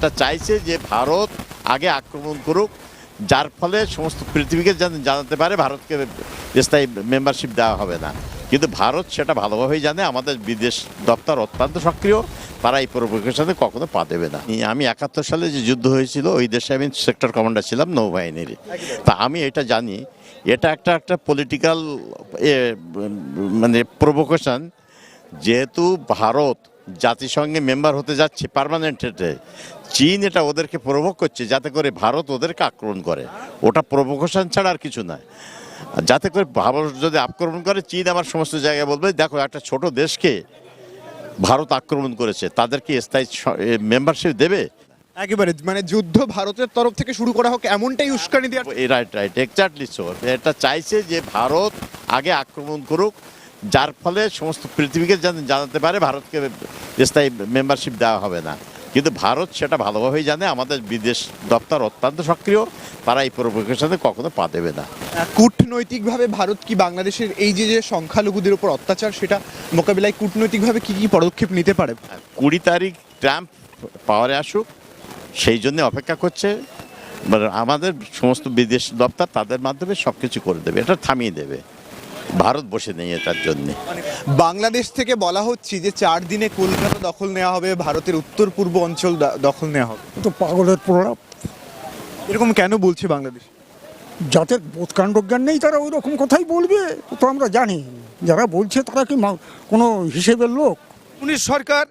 এটা চাইছে যে ভারত আগে আক্রমণ করুক, যার ফলে সমস্ত পৃথিবীকে জানাতে পারে ভারতকে স্থায়ী মেম্বারশিপ দেওয়া হবে না। কিন্তু ভারত সেটা ভালোভাবেই জানে, আমাদের বিদেশ দপ্তর অত্যন্ত সক্রিয়, তারা এই প্রভোকেশনে কখনো পা দেবে না। আমি একাত্তর সালে যে যুদ্ধ হয়েছিল, ওই দেশে আমি সেক্টর কমান্ডার ছিলাম নৌবাহিনীর। তা আমি এটা জানি, এটা একটা একটা পলিটিক্যাল এ মানে প্রভোকেশন যেহেতু ভারত জাতিসংঘে মেম্বার হতে যাচ্ছে পার্মানেন্ট চীন এটা ওদেরকে প্রভোগ করছে যাতে করে ভারত ওদেরকে আক্রমণ করে। ওটা প্রভোকেশন ছাড়া আর কিছু নয়। যাতে করে ভারত যদি আক্রমণ করে চীন আমার সমস্ত জায়গায় বলবে দেখো একটা ছোট দেশকে ভারত আক্রমণ করেছে তাদেরকে স্থায়ী মেম্বারশিপ দেবে? একেবারে মানে যুদ্ধ ভারতের তরফ থেকে শুরু করা হোক এমনটাই উস্কানি দেওয়া রাইট রাইট এক্স্যাক্টলি সো এটা চাইছে যে ভারত আগে আক্রমণ করুক যার ফলে সমস্ত পৃথিবীকে জানাতে পারে ভারতকে স্থায়ী মেম্বারশিপ দেওয়া হবে না। কিন্তু ভারত সেটা ভালোভাবেই জানে আমাদের বিদেশ দপ্তর অত্যন্ত সক্রিয় তারা এই প্রভোকেশনে কখনো পা দেবে না। কূটনৈতিকভাবে ভারত কি বাংলাদেশের এই যে যে সংখ্যালঘুদের উপর অত্যাচার সেটা মোকাবিলায় কূটনৈতিকভাবে কি কি পদক্ষেপ নিতে পারে? কুড়ি তারিখ ট্রাম্প পাওয়ারে আসুক সেই জন্য অপেক্ষা করছে মানে আমাদের সমস্ত বিদেশ দপ্তর তাদের মাধ্যমে সব কিছু করে দেবে এটা থামিয়ে দেবে। ভারত বসে নেই এটার জন্যে। বাংলাদেশ থেকে বলা হচ্ছে যে চার দিনে কলকাতা দখল নেওয়া হবে ভারতের উত্তর পূর্ব অঞ্চল দ- দখল নেওয়া হবে। তো পাগলের প্রলাপ। এরকম কেন বলছে বাংলাদেশ? যাদের বোধকাণ্ড জ্ঞান নেই তারা ওই রকম কথাই বলবে তো আমরা জানি। যারা বলছে তারা কি মা- কোনো হিসেবের লোক? পুলিশ সরকার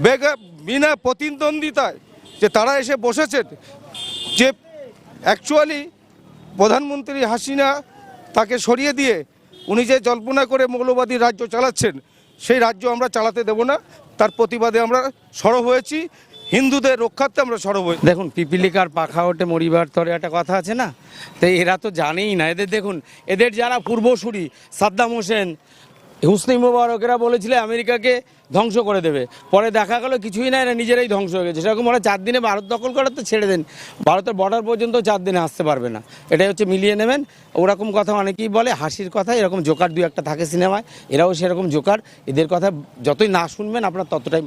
বেগা- বিনা প্রতিদ্বন্দ্বিতায় যে তারা এসে বসেছেন যে অ্যাকচুয়ালি প্রধানমন্ত্রী হাসিনা তাকে সরিয়ে দিয়ে উনি যে জল্পনা করে মৌলবাদী রাজ্য চালাচ্ছেন, সেই রাজ্য আমরা চালাতে দেব না। তার প্রতিবাদে আমরা সরব হয়েছি। হিন্দুদের রক্ষার্থে আমরা সরব হয়েছি। দেখুন, পিপিলিকার পাখা ওঠে, মরিবার তরে একটা কথা আছে না? তাই এরা তো জানেই না। এদের দেখুন, এদের যারা পূর্বসূরি, সাদ্দাম হোসেন হুসনি মুবারকেরা বলেছিল আমেরিকাকে ধ্বংস করে দেবে। পরে দেখা গেলো কিছুই না এরা নিজেরাই ধ্বংস হয়ে গেছে। সেরকম ওরা চার দিনে ভারত দখল করার তো ছেড়ে দেন। ভারতের বর্ডার পর্যন্ত চার দিনে আসতে পারবে না। এটাই হচ্ছে মিলিয়ে নেবেন। ওরকম কথা অনেকেই বলে, হাসির কথা, এরকম জোকার দু একটা থাকে সিনেমায়, এরাও সেরকম জোকার। এদের কথা যতই না শুনবেন, আপনার ততটাই